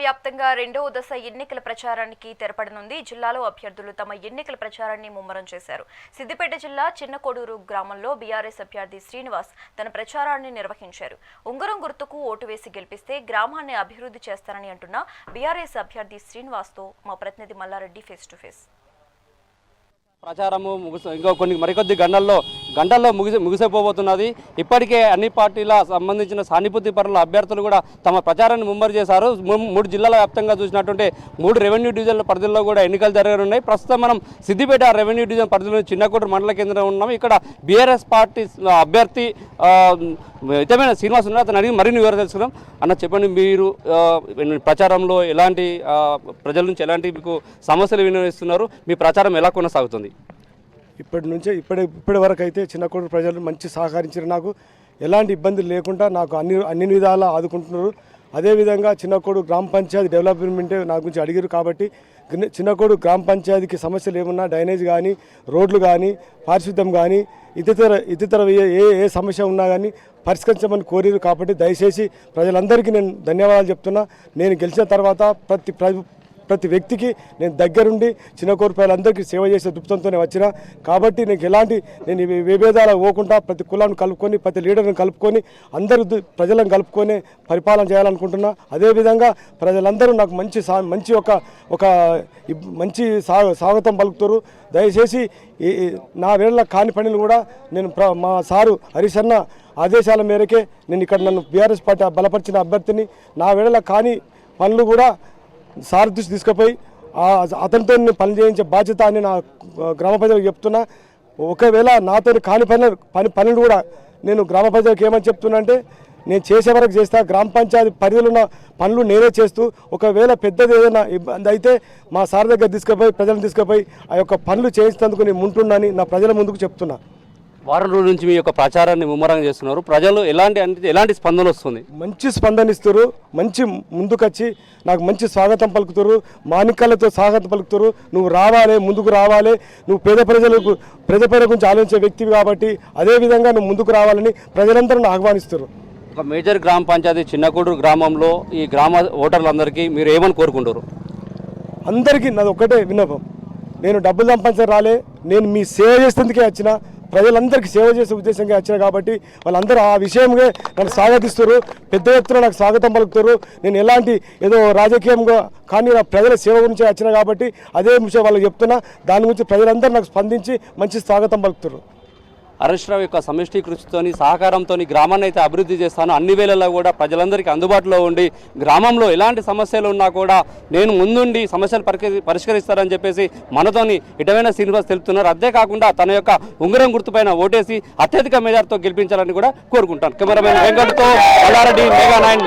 వ్యాప్తంగా రెండవ దశ ఎన్నికల ప్రచారానికి తెరపడనుంది. జిల్లాలో అభ్యర్థులు తమ ఎన్నికల ప్రచారాన్ని ముమ్మరం చేశారు. సిద్దిపేట జిల్లా చిన్నకోడూరు గ్రామంలో బీఆర్ఎస్ అభ్యర్థి శ్రీనివాస్ తన ప్రచారాన్ని నిర్వహించారు. ఉంగరం గుర్తుకు ఓటు వేసి గెలిపిస్తే గ్రామాన్ని అభివృద్ధి చేస్తారని అంటున్న బీఆర్ఎస్ అభ్యర్థి శ్రీనివాస్తో మా ప్రతినిధి మల్లారెడ్డి ఫేస్ టు ఫేస్. ప్రచారము ఇంకో కొన్ని మరికొద్ది గంటల్లో గంటల్లో ముగిసి ముగిసిపోబోతున్నది. ఇప్పటికే అన్ని పార్టీల సంబంధించిన సానుభూతి పరుల అభ్యర్థులు కూడా తమ ప్రచారాన్ని ముమ్మరు చేశారు. మూడు జిల్లాల వ్యాప్తంగా చూసినట్టుంటే మూడు రెవెన్యూ డివిజన్ల పరిధిలో కూడా ఎన్నికలు జరగనున్నాయి. ప్రస్తుతం మనం సిద్దిపేట రెవెన్యూ డివిజన్ పరిధిలో చిన్నకోట మండల కేంద్రం ఉన్నాం. ఇక్కడ బీఆర్ఎస్ పార్టీ అభ్యర్థి ఇతమైన శ్రీనివాస్ ఉన్నారు అతను అడిగి మరిన్ని వివరాలు తెలుసుకున్నాం అన్న చెప్పండి మీరు ప్రచారంలో ఎలాంటి ప్రజల నుంచి ఎలాంటి మీకు సమస్యలు వినియోగిస్తున్నారు? మీ ప్రచారం ఎలా కొనసాగుతుంది? ఇప్పటి నుంచే ఇప్పటి ఇప్పటి వరకు అయితే చిన్నకోట ప్రజలు మంచి సహకరించారు నాకు. ఎలాంటి ఇబ్బందులు లేకుండా నాకు అన్ని అన్ని విధాలా ఆదుకుంటున్నారు. అదేవిధంగా చిన్నకోడు గ్రామ పంచాయతీ డెవలప్మెంట్ నా గురించి అడిగారు కాబట్టి చిన్నకోడు గ్రామ పంచాయతీకి సమస్యలు ఏమున్నా డ్రైనేజ్ కానీ రోడ్లు కానీ పారిశుద్ధ్యం కానీ ఇతర ఇతర ఏ ఏ సమస్య ఉన్నా కానీ పరిష్కరించమని కోరారు కాబట్టి దయచేసి ప్రజలందరికీ నేను ధన్యవాదాలు చెప్తున్నా. నేను గెలిచిన తర్వాత ప్రతి ప్ర- ప్రతి వ్యక్తికి నేను దగ్గరుండి చిన్న కోరిపాయలందరికీ సేవ చేసే దృప్తంతోనే వచ్చిన. కాబట్టి నీకు ఎలాంటి నేను విభేదాలు పోకుండా ప్రతి కులాన్ని కలుపుకొని ప్రతి లీడర్ని కలుపుకొని అందరూ ప్రజలను కలుపుకొని పరిపాలన చేయాలనుకుంటున్నా. అదేవిధంగా ప్రజలందరూ నాకు మంచి సా మంచి ఒక ఒక మంచి సా స్వాగతం పలుకుతారు. దయచేసి ఈ- నా వేళ కాని పనులు కూడా నేను ప్ర మా సారు హరిశన్న ఆదేశాల మేరకే నేను ఇక్కడ నన్ను బీఆర్ఎస్ పార్టీ బలపరిచిన అభ్యర్థిని. నా వేళ కాని పనులు కూడా సార్ దృష్టి తీసుకుపోయి అతనితో పని చేయించే బాధ్యత అని నా గ్రామ ప్రజలకు చెప్తున్నా. ఒకవేళ నాతో కాని పని పని పనులు కూడా నేను గ్రామ ప్రజలకు ఏమని చెప్తున్నా అంటే నేను చేసే వరకు చేస్తా. గ్రామ పంచాయతీ పరిధిలో ఉన్న పనులు నేనే చేస్తూ ఒకవేళ పెద్దది ఏదైనా ఇబ్బంది అయితే మా సార్ దగ్గర తీసుకుపోయి ప్రజలను తీసుకుపోయి ఆ యొక్క పనులు చేయించినందుకు నేను ఉంటున్నానని నా ప్రజల ముందుకు చెప్తున్నా. వారం రోజుల నుంచి మీ యొక్క ప్రచారాన్ని ముమ్మరంగా చేస్తున్నారు. ప్రజలు ఎలాంటి అంటే ఎలాంటి స్పందన వస్తుంది? మంచి స్పందనిస్తారు మంచి ముందుకొచ్చి నాకు మంచి స్వాగతం పలుకుతారు మాణిక్యాలతో స్వాగతం పలుకుతారు. నువ్వు రావాలి ముందుకు రావాలి. నువ్వు పేద ప్రజలకు పేద ప్రజల గురించి ఆలోచించే వ్యక్తివి కాబట్టి అదే విధంగా నువ్వు ముందుకు రావాలని ప్రజలందరూ ఆహ్వానిస్తారు. ఒక మేజర్ గ్రామ పంచాయతీ చిన్నకూడూరు గ్రామంలో ఈ గ్రామ ఓటర్లందరికీ మీరు ఏమని కోరుకుంటారు? అందరికీ నాది ఒక్కటే విన్నపం. నేను డబ్బులు సంపాదించడం రాలే నేను మీ సేవ చేసేందుకే వచ్చిన ప్రజలందరికీ సేవ చేసే ఉద్దేశంగా వచ్చిన కాబట్టి వాళ్ళందరూ ఆ విషయంగా నన్ను స్వాగతిస్తారు పెద్ద ఎత్తున నాకు స్వాగతం పలుకుతారు నేను ఎలాంటి ఏదో రాజకీయంగా కానీ నా ప్రజల సేవ గురించి వచ్చినా కాబట్టి అదే విషయం వాళ్ళకి చెప్తున్నా. దాని గురించి ప్రజలందరూ నాకు స్పందించి మంచి స్వాగతం పలుకుతారు హరీష్రావు యొక్క సమిష్టి కృషితోని సహకారంతో గ్రామాన్ని అయితే అభివృద్ధి చేస్తాను. అన్ని వేళల్లో కూడా ప్రజలందరికీ అందుబాటులో ఉండి గ్రామంలో ఎలాంటి సమస్యలు ఉన్నా కూడా నేను ముందుండి సమస్యలు పరిష్కరిస్తారని చెప్పేసి మనతోని ఇటమైన శ్రీనివాస్ తెలుపుతున్నారు. అంతేకాకుండా తన యొక్క ఉంగరం గుర్తుపైన ఓటేసి అత్యధిక మేధార్తో గెలిపించాలని కూడా కోరుకుంటాను. కెమెరామెన్ వెంకట్తో మల్లారెడ్డి మెగా నైన్